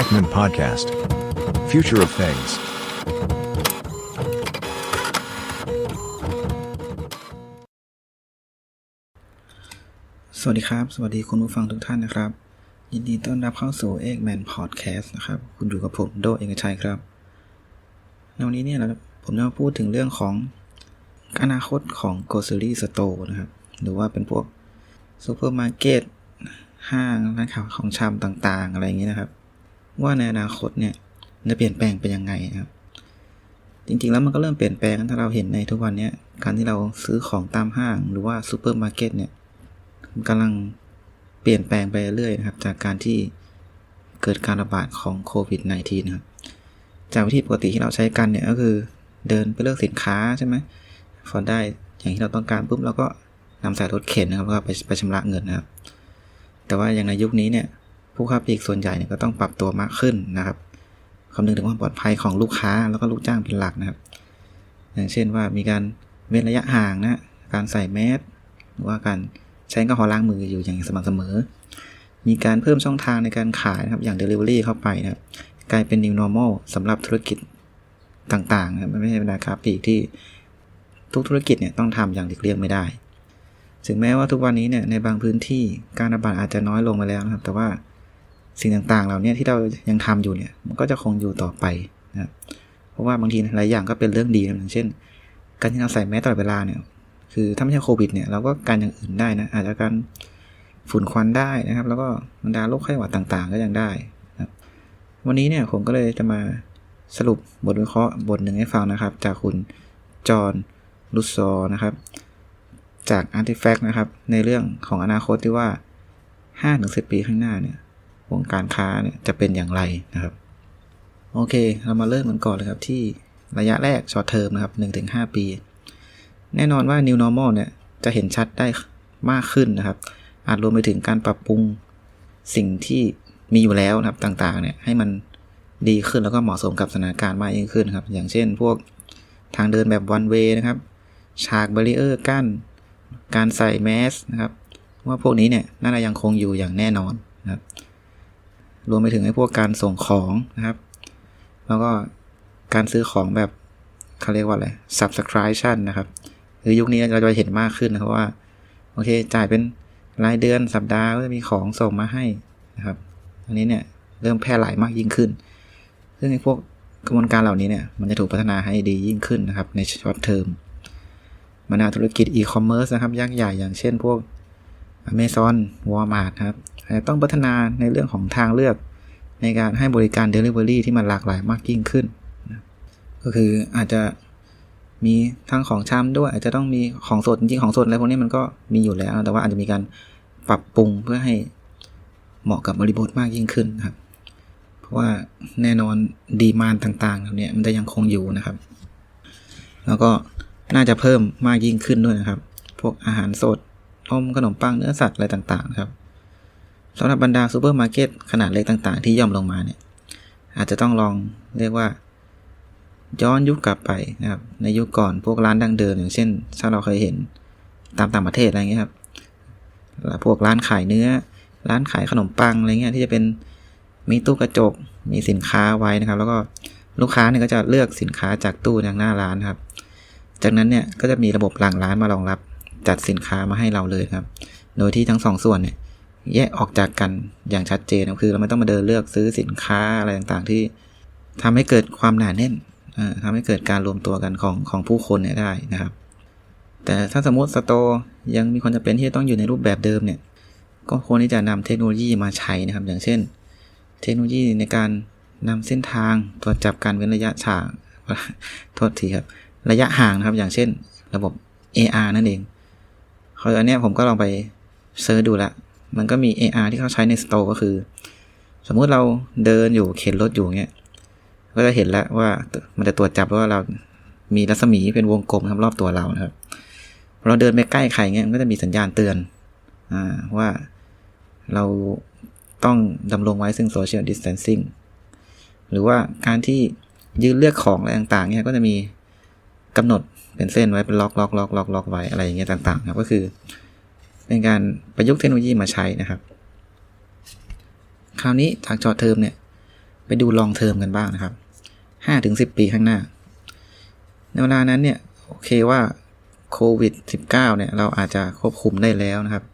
Ekman Podcast. Future of Things. สวัสดีครับ สวัสดีคุณผู้ฟังทุกท่านนะครับ ยินดีต้อนรับเข้าสู่ e g g Man Podcast นะครับ คุณอยู่กับผมโดเอกชัยครับ ในวันนี้เนี่ยเราผมจะมาพูดถึงเรื่องของอนาคตของ Grocery Store นะครับ หรือว่าเป็นพวกซูเปอร์มาร์เก็ตห้างร้านขายของชำต่างๆ อะไรอย่างนี้นะครับ ว่าในอนาคตเนี่ยจะเปลี่ยนแปลงไปยังไงนะครับ จริงๆแล้วมันก็เริ่มเปลี่ยนแปลงถ้าเราเห็นในทุกวันนี้การที่เราซื้อของตามห้างหรือว่าซูเปอร์มาร์เก็ตเนี่ยกำลังเปลี่ยนแปลงไปเรื่อยๆนะครับ จากการที่เกิดการระบาดของโควิด -19 นะครับ จากวิธีปกติที่เราใช้กันเนี่ยก็คือเดินไปเลือกสินค้าใช่ไหมพอได้อย่างที่เราต้องการปุ๊บเราก็นำใส่รถเข็นนะครับแล้วก็ไปไปชำระเงินนะครับ แต่ว่าอย่างในยุคนี้เนี่ย ผู้ค้าปลีกส่วนใหญ่เนี่ยก็ต้องปรับตัวมากขึ้นนะครับคำนึงถึงความปลอดภัยของลูกค้าแล้วก็ลูกจ้างเป็นหลักนะครับ อย่างเช่นว่ามีการเว้นระยะห่างนะการใส่แมสหรือว่าการใช้แอลกอฮอล์ล้างมืออยู่อย่างสม่ำเสมอ มีการเพิ่มช่องทางในการขายนะครับอย่าง Delivery เข้าไปนะครับกลายเป็น New Normal สำหรับธุรกิจต่างๆนะครับไม่ใช่เป็นราคาปลีกที่ทุกธุรกิจเนี่ยต้องทำอย่างหลีกเลี่ยงไม่ได้ ถึงแม้ว่าทุกวันนี้เนี่ยในบางพื้นที่การระบาดอาจจะน้อยลงไปแล้วนะครับ แต่ว่า สิ่งต่างๆ เหล่านี้ที่เรายังทำอยู่เนี่ยมันก็จะคงอยู่ต่อไปนะครับเพราะว่าบางทีหลายอย่างก็เป็นเรื่องดีนะอย่างเช่น การที่เราใส่แมสตลอดเวลาเนี่ย คือถ้าไม่ใช่โควิดเนี่ยเราก็การอย่างอื่นได้นะอาจจะการฝุ่นควันได้นะครับ แล้วก็บรรดาโรคไข้หวัดต่างๆ ก็ยังได้นะครับวันนี้เนี่ยผมก็เลยจะมาสรุปบทวิเคราะห์บทหนึ่งให้ฟังนะครับ จากคุณจอห์นลุสซอนะครับ จาก Artifact นะครับ ในเรื่องของอนาคตที่ว่า 5-10 ปีข้างหน้าเนี่ย วงการค้าเนี่ยจะเป็นอย่างไรนะครับ โอเค เรามาเริ่มกันก่อนเลยครับที่ระยะแรกช็อตเทอมนะครับ 1-5 ปี แน่นอนว่า New Normal เนี่ยจะเห็นชัดได้มากขึ้นนะครับ อาจรวมไปถึงการปรับปรุงสิ่งที่มีอยู่แล้วนะครับต่างๆ เนี่ยให้มันดีขึ้นแล้วก็เหมาะสมกับสถานการณ์มากยิ่งขึ้นครับ อย่างเช่น พวกทางเดินแบบ one way นะครับ ฉากบาริเออร์กั้น การใส่แมสนะครับ ว่าพวกนี้เนี่ยน่าจะยังคงอยู่อย่างแน่นอนนะครับ รวมไปถึงไอ้พวกการส่งของนะครับ แล้วก็การซื้อของแบบเขาเรียกว่าอะไร subscription นะครับคือยุคนี้เราจะเห็นมากขึ้นนะครับว่า โอเค จ่ายเป็นรายเดือนสัปดาห์ก็จะมีของส่งมาให้นะครับ อันนี้เนี่ยเริ่มแพร่หลายมากยิ่งขึ้น ซึ่งไอ้พวกกระบวนการเหล่านี้เนี่ยมันจะถูกพัฒนาให้ดียิ่งขึ้นนะครับในช็อตเทอมบรรดาธุรกิจอีคอมเมิร์ซนะครับยักษ์ใหญ่อย่างเช่นพวก Amazon Walmart ครับอาจจะต้องพัฒนาในเรื่องของทางเลือกในการให้บริการ Delivery ที่มันหลากหลายมากยิ่งขึ้นนะก็คืออาจจะมีทั้งของชำด้วย อาจจะต้องมีของสดจริงของสดอะไรพวกนี้มันก็มีอยู่แล้ว แต่ว่าอาจจะมีการปรับปรุงเพื่อให้เหมาะกับบริบทมากยิ่งขึ้นนะครับ เพราะว่าแน่นอนดีมานต่างๆเหล่านี้มันจะยังคงอยู่นะครับ แล้วก็น่าจะเพิ่มมากยิ่งขึ้นด้วยนะครับ พวกอาหารสด นมขนมปังเนื้อสัตว์อะไรต่างๆครับสำหรับบรรดาซูเปอร์มาร์เก็ตขนาดเล็กต่างๆ ที่ย่อมลงมาเนี่ยอาจจะต้องลองเรียกว่า ย้อนยุคกลับไปนะครับในยุคก่อนพวกร้านดังเดิมอย่างเช่นถ้าเราเคยเห็นตามต่างประเทศอะไรเงี้ยครับพวกร้านขายเนื้อ ร้านขายขนมปังอะไรเงี้ยที่จะเป็นมีตู้กระจกมีสินค้าไว้นะครับ แล้วก็ลูกค้าเนี่ยก็จะเลือกสินค้าจากตู้จากหน้าร้านครับ จากนั้นเนี่ยก็จะมีระบบหลังร้านมารองรับ จัดสินค้ามาให้เราเลยครับ โดยที่ทั้งสองส่วนเนี่ยแยกออกจากกันอย่างชัดเจนคือเราไม่ต้องมาเดินเลือกซื้อสินค้าอะไรต่างๆ ที่ทำให้เกิดความหนาแน่นทำให้เกิดการรวมตัวกันของของผู้คนเนี่ยได้นะครับ แต่ถ้าสมมติสโตร์ยังมีความจำเป็นที่จะต้องอยู่ในรูปแบบเดิมเนี่ย ก็ควรที่จะนำเทคโนโลยีมาใช้นะครับ อย่างเช่น เทคโนโลยีในการนำเส้นทางตรวจจับการเว้นระยะฉากโทษทีครับ ระยะห่างนะครับ อย่างเช่น ระบบ AR นั่นเอง เขาอันนี้ผมก็ลองไปเซิร์ชดูละ มันก็มี AR ที่เขาใช้ในสโตร์ก็คือ สมมุติเราเดินอยู่เข็นรถอยู่เงี้ย ก็จะเห็นแล้วว่ามันจะตรวจจับว่าเรามีรัศมีเป็นวงกลมรอบตัวเรานะครับ เราเดินไปใกล้ใครเงี้ยมันก็จะมีสัญญาณเตือนอ่าว่าเราต้องดำรงไว้ซึ่ง social distancing หรือว่าการที่ยืนเลือกของอะไรต่างๆเนี่ยก็จะมี กำหนดเป็นเส้นไว้เป็นล็อกล็อกล็อกล็อกล็อกไว้อะไรอย่างเงี้ยต่างๆครับก็คือ เป็นการประยุกต์เทคโนโลยีมาใช้นะครับ คราวนี้จากจอเทอมเนี่ย ไปดูลองเทอมกันบ้างนะครับห้าถึงสิบปีข้างหน้า ในเวลานั้นเนี่ย โอเคว่าโควิด -19 เนี่ย เราอาจจะควบคุมได้แล้วนะครับ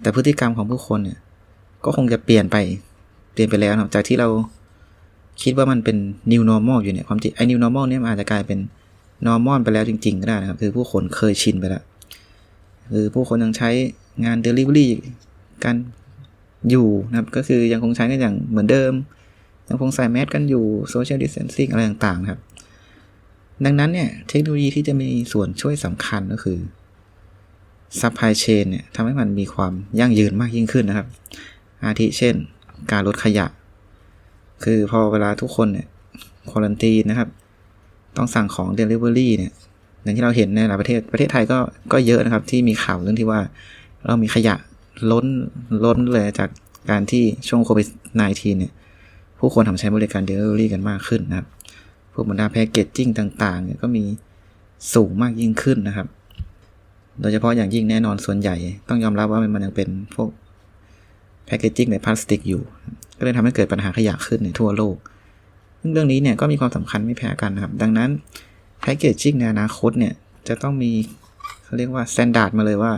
แต่พฤติกรรมของผู้คนเนี่ย ก็คงจะเปลี่ยนไปเปลี่ยนไปแล้วนะจากที่เราคิดว่ามันเป็น new normal อยู่เนี่ย ความจริงไอ้ new normal เนี่ยมันอาจจะกลายเป็น normal ไปแล้วจริง ๆ ก็ได้นะครับ คือผู้คนเคยชินไปแล้วคือผู้คนยังใช้งาน delivery กันอยู่นะครับ ก็คือยังคงใช้กันอย่างเหมือนเดิม ยังคงใส่แมสกันอยู่ social distancing อะไรต่างๆครับ ดังนั้นเนี่ย เทคโนโลยีที่จะมีส่วนช่วยสำคัญก็คือ supply chain เนี่ยทำให้มันมีความยั่งยืนมากยิ่งขึ้นนะครับ อาทิเช่น การลดขยะ คือพอเวลาทุกคนเนี่ยควอลันตีนะครับ ต้องสั่งของ Delivery เนี่ยอย่างที่เราเห็นในหลายประเทศประเทศไทยก็ก็เยอะนะครับ ที่มีข่าวเรื่องที่ว่า เรามีขยะล้นล้นเลยจากการที่ช่วงโควิด -19 เนี่ย ผู้คนทำใช้บริการ Delivery กันมากขึ้นนะครับพวกบรรดาแพคเกจจิ้งต่างๆเนี่ยก็มีสูงมากยิ่งขึ้นนะครับ โดยเฉพาะอย่างยิ่งแน่นอนส่วนใหญ่ ต้องยอมรับว่ามันยังเป็นพวกแพคเกจจิ้งในพลาสติกอยู่ ก็เลยทำให้เกิดปัญหาขยะขึ้นในทั่วโลก ซึ่งเรื่องนี้เนี่ยก็มีความสำคัญไม่แพ้กันนะครับ ดังนั้นแพคเกจจิ้งในอนาคตเนี่ยจะต้องมีเขาเรียกว่า s แ a นดาร์ดมาเลยว่า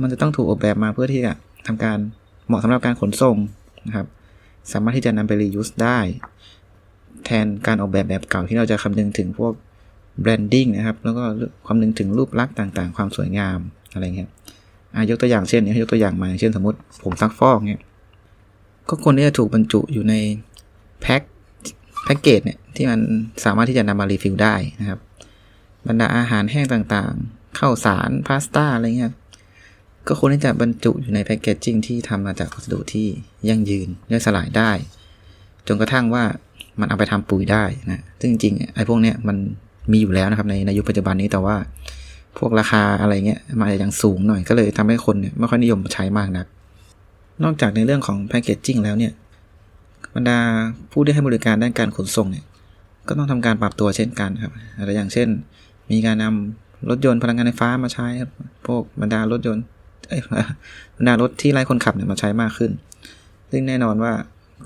มันจะต้องถูกออกแบบมาเพื่อที่จะทำการเหมาะสำหรับการขนส่งนะครับ สามารถที่จะนำไป reuse ได้ แทนการออกแบบแบบเก่าที่เราจะคำนึงถึงพวก branding นะครับ แล้วก็คำนึงถึงรูปลักษณ์ต่างๆ ความสวยงามอะไรเงี้ยยกตัวอย่างเช่นนี้ยกตัวอย่างมาเช่นสมมติผงซักฟอกเนี่ยก็ควรที่จะถูกบรรจุอยู่ในแพ็ค แพ็กเกจเนี่ยที่มันสามารถที่จะนำมารีฟิลได้นะครับ บรรดาอาหารแห้งต่างๆ ข้าวสารพาสต้าอะไรเงี้ยก็ควรที่จะบรรจุอยู่ในแพคเกจจิ้งที่ทำมาจากวัสดุที่ยั่งยืนย่อยสลายได้ จนกระทั่งว่ามันเอาไปทำปุ๋ยได้นะซึ่งจริงๆไอ้พวกเนี้ยมันมีอยู่แล้วนะครับในในยุคปัจจุบันนี้แต่ว่าพวกราคาอะไรเงี้ยมันอาจจะยังสูงหน่อยก็เลยทำให้คนเนี่ยไม่ค่อยนิยมใช้มากนัก นอกจากในเรื่องของแพคเกจจิ้งแล้วเนี่ย บรรดาผู้ที่ให้บริการด้านการขนส่งเนี่ยก็ต้องทำการปรับตัวเช่นกันครับอะไรอย่างเช่น มีการนำรถยนต์พลังงานไฟฟ้ามาใช้ครับพวกบรรดารถยนต์บรรดารถที่ไร้คนขับเนี่ยมาใช้มากขึ้น ซึ่งแน่นอนว่า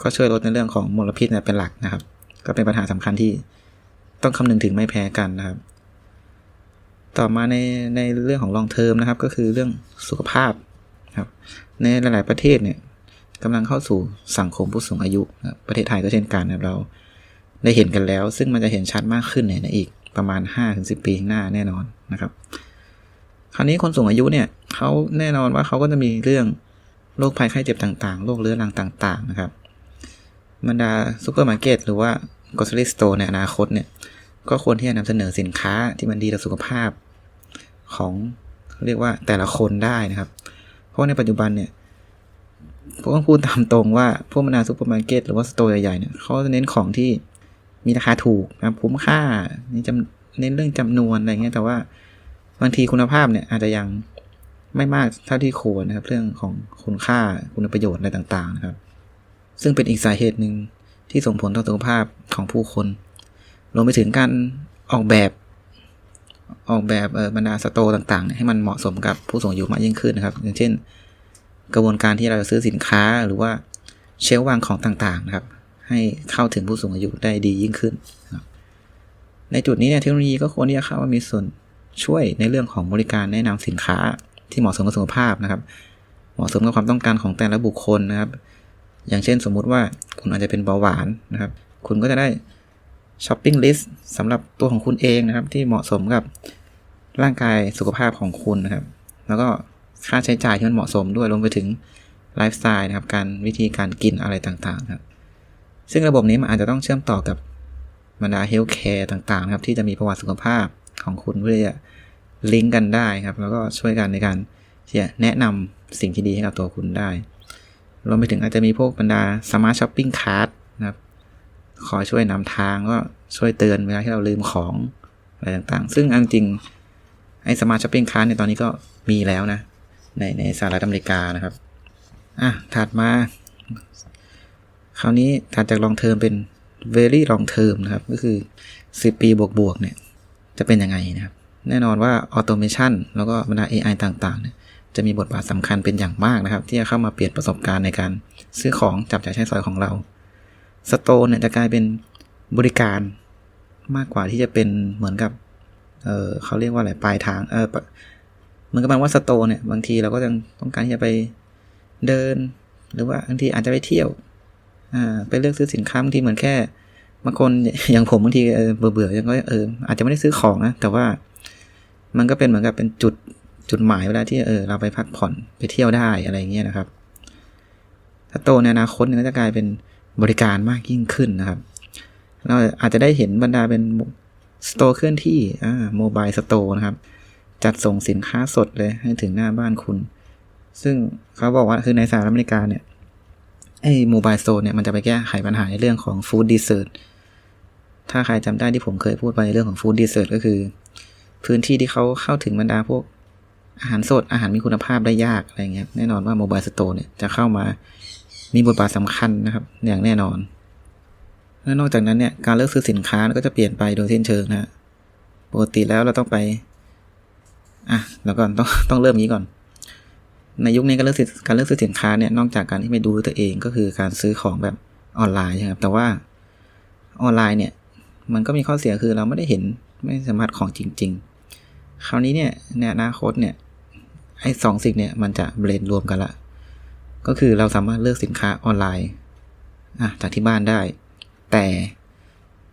ก็ช่วยลดในเรื่องของมลพิษเนี่ยเป็นหลักนะครับ ก็เป็นปัญหาสำคัญที่ต้องคำนึงถึงไม่แพ้กันนะครับ ต่อมาในในเรื่องของลองเทอมนะครับ ก็คือเรื่องสุขภาพครับ ในหลาย ๆประเทศเนี่ย กำลังเข้าสู่สังคมผู้สูงอายุ ประเทศไทยก็เช่นกันนะเราได้เห็นกันแล้ว ซึ่งมันจะเห็นชัดมากขึ้นในอีกประมาณ 5-10 ปีข้างหน้าแน่นอนนะครับ คราวนี้คนสูงอายุเนี่ยเขาแน่นอนว่าเขาก็จะมีเรื่องโรคภัยไข้เจ็บต่างๆ โรคเรื้อรังต่าง ๆ นะครับบรรดาซูเปอร์มาร์เก็ตหรือว่ากอสซิสโตในอนาคตเนี่ยก็ควรที่จะนำเสนอสินค้าที่มันดีต่อสุขภาพของเรียกว่าแต่ละคนได้นะครับ เพราะในปัจจุบันเนี่ย ผมต้องพูดตามตรงว่าพวกบรรดาซูเปอร์มาร์เก็ตหรือว่าสโตร์ใหญ่ๆเนี่ยเขาจะเน้นของที่มีราคาถูกนะคุ้มค่าจำเน้นเรื่องจำนวนอะไรเงี้ยแต่ว่าบางทีคุณภาพเนี่ยอาจจะยังไม่มากเท่าที่ควรนะครับ เรื่องของคุณค่าคุณประโยชน์อะไรต่างๆนะครับ ซึ่งเป็นอีกสาเหตุหนึ่งที่ส่งผลต่อสุขภาพของผู้คนรวมไปถึงการออกแบบออกแบบบรรดาสโตร์ต่างๆ ให้มันเหมาะสมกับผู้สูงอายุมากยิ่งขึ้นนะครับ อย่างเช่น กระบวนการที่เราจะซื้อสินค้าหรือว่าเชลวางของต่างๆนะครับ ให้เข้าถึงผู้สูงอายุได้ดียิ่งขึ้น ในจุดนี้เนี่ยเทคโนโลยีก็ควรที่จะเข้ามามีส่วนช่วยในเรื่องของบริการแนะนำสินค้าที่เหมาะสมกับสุขภาพนะครับ เหมาะสมกับความต้องการของแต่ละบุคคลนะครับ อย่างเช่นสมมุติว่าคุณอาจจะเป็นเบาหวานนะครับ คุณก็จะได้ช้อปปิ้งลิสต์สำหรับตัวของคุณเองนะครับ ที่เหมาะสมกับร่างกายสุขภาพของคุณนะครับ แล้วก็ ค่าใช้จ่ายที่มันเหมาะสมด้วยรวมไปถึงไลฟ์สไตล์นะครับการวิธีการกินอะไรต่างๆครับซึ่งระบบนี้มันอาจจะต้องเชื่อมต่อกับบรรดาเฮลท์แคร์ต่างๆครับที่จะมีประวัติสุขภาพของคุณเพื่อจะลิงก์กันได้ครับ แล้วก็ช่วยกันในการที่จะแนะนำสิ่งที่ดีให้กับตัวคุณได้รวมไปถึงอาจจะมีพวกบรรดาสมาร์ทช้อปปิ้งคาร์ดนะครับคอยช่วยนำทางก็ช่วยเตือนเวลาที่เราลืมของอะไรต่างๆ ซึ่งอันจริงไอ้สมาร์ทช้อปปิ้งคาร์ดในตอนนี้ก็มีแล้วนะ ในในสหรัฐอเมริกานะครับ อะถัดมา คราวนี้ถัดจากลองเทอมเป็น very long term นะครับ ก็คือ 10 ปีบวกๆเนี่ย จะเป็นยังไงนะครับ แน่นอนว่า automation แล้วก็บรรดา AI ต่างๆเนี่ยจะมีบทบาทสำคัญเป็นอย่างมากนะครับ ที่จะเข้ามาเปลี่ยนประสบการณ์ในการซื้อของจับจ่ายใช้สอยของเราสโตนเนี่ยจะกลายเป็นบริการมากกว่าที่จะเป็นเหมือนกับ เออเขาเรียกว่าอะไรปลายทาง เออป มือนกับมันว่าสโตเนี่ยบางทีเราก็ยังต้องการที่จะไปเดิน หรือว่าบางทีอาจจะไปเที่ยวอ่าไปเลือกซื้อสินค้าบางทีเหมือนแค่บางคนอย่างผมบางทีเบื่อเบื่อยังก็เอออาจจะไม่ได้ซื้อของนะแต่ว่ามันก็เป็นเหมือนกับเป็นจุดจุดหมายเวลาที่เออเราไปพักผ่อนไปเที่ยวได้อะไรอย่างเงี้ยนะครับ ถ้าโตในอนาคตเนี่ยก็จะกลายเป็นบริการมากยิ่งขึ้นนะครับ เราอาจจะได้เห็นบรรดาเป็นสโตร์เคลื่อนที่อ่าโมบายสโตร์นะครับ จัดส่งสินค้าสดเลยให้ถึงหน้าบ้านคุณ ซึ่งเขาบอกว่าคือในสหรัฐอเมริกาเนี่ยไอ้โมบายสโตร์เนี่ยมันจะไปแก้ไขปัญหาในเรื่องของฟู้ดดีเซอร์ถ้าใครจำได้ที่ผมเคยพูดไปในเรื่องของฟู้ดดีเซอร์ก็คือ พื้นที่ที่เขาเข้าถึงบรรดาพวกอาหารสดอาหารมีคุณภาพได้ยากอะไรเงี้ยแน่นอนว่าโมบายสโตร์เนี่ยจะเข้ามามีบทบาทสำคัญนะครับอย่างแน่นอน และนอกจากนั้นเนี่ยการเลือกซื้อสินค้าก็จะเปลี่ยนไปโดยสิ้นเชิงนะปกติแล้วเราต้องไป อะแล้วก่อนต้องต้องเริ่มนี้ก่อน ในยุคนี้การเลือกการเลือกซื้อสินค้าเนี่ยนอกจากการที่ไปดูตัวเองก็คือการซื้อของแบบออนไลน์ใช่ครับแต่ว่าออนไลน์เนี่ย มันก็มีข้อเสียคือเราไม่ได้เห็นไม่สามารถของจริง ๆ คราวนี้เนี่ยในอนาคตเนี่ยไอ้สองสิ่งเนี่ยมันจะเบลนรวมกันละ ก็คือเราสามารถเลือกสินค้าออนไลน์อะจากที่บ้านได้ แต่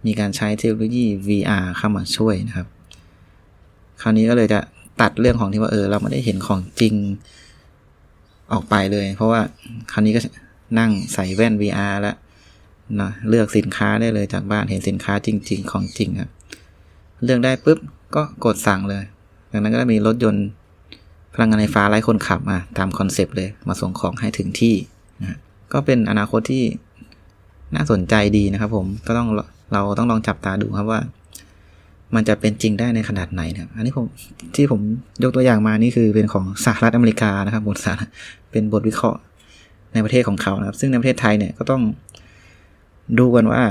มีการใช้เทคโนโลยี VR เข้ามาช่วยนะครับ คราวนี้ก็เลยจะ ตัดเรื่องของที่ว่าเออ เราไม่ได้เห็นของจริงออกไปเลย เพราะว่าคราวนี้ก็นั่งใส่แว่น VR แล้วนะเลือกสินค้าได้เลยจากบ้านเห็นสินค้าจริง ๆ ของจริงครับ เลือกได้ปุ๊บก็กดสั่งเลยดังนั้นก็จะมีรถยนต์พลังงานไฟฟ้าไร้คนขับมาตามคอนเซปต์เลยมาส่งของให้ถึงที่นะก็เป็นอนาคตที่น่าสนใจดีนะครับผมก็ต้องเราต้องลองจับตาดูครับว่า มันจะเป็นจริงได้ในขนาดไหนนะอันนี้ผมที่ผมยกตัวอย่างมานี่คือเป็นของสหรัฐอเมริกานะครับ บทสารเป็นบทวิเคราะห์ในประเทศของเขานะครับ ซึ่งในประเทศไทยเนี่ยก็ต้องดูกันว่า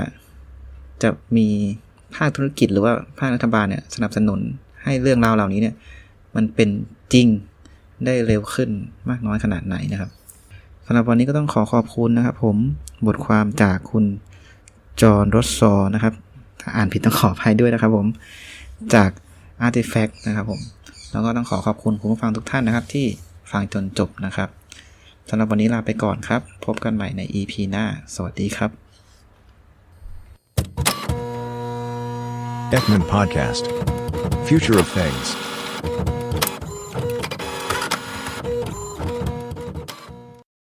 จะมีภาคธุรกิจหรือว่าภาครัฐบาลเนี่ยสนับสนุนให้เรื่องราวเหล่านี้เนี่ย มันเป็นจริงได้เร็วขึ้นมากน้อยขนาดไหนนะครับสำหรับวันนี้ก็ต้องขอขอบคุณนะครับ ผมบทความจากคุณจอห์นรสซอนะครับ ถ้าอ่านผิดต้องขออภัยด้วยนะครับผม จาก Artifact นะครับผม แล้วก็ต้องขอขอบคุณคุณผู้ฟังทุกท่านนะครับ ที่ฟังจนจบนะครับสำหรับวันนี้ลาไปก่อนครับ พบกันใหม่ใน EP หน้า สวัสดีครับ Ekman Podcast. Future of Things.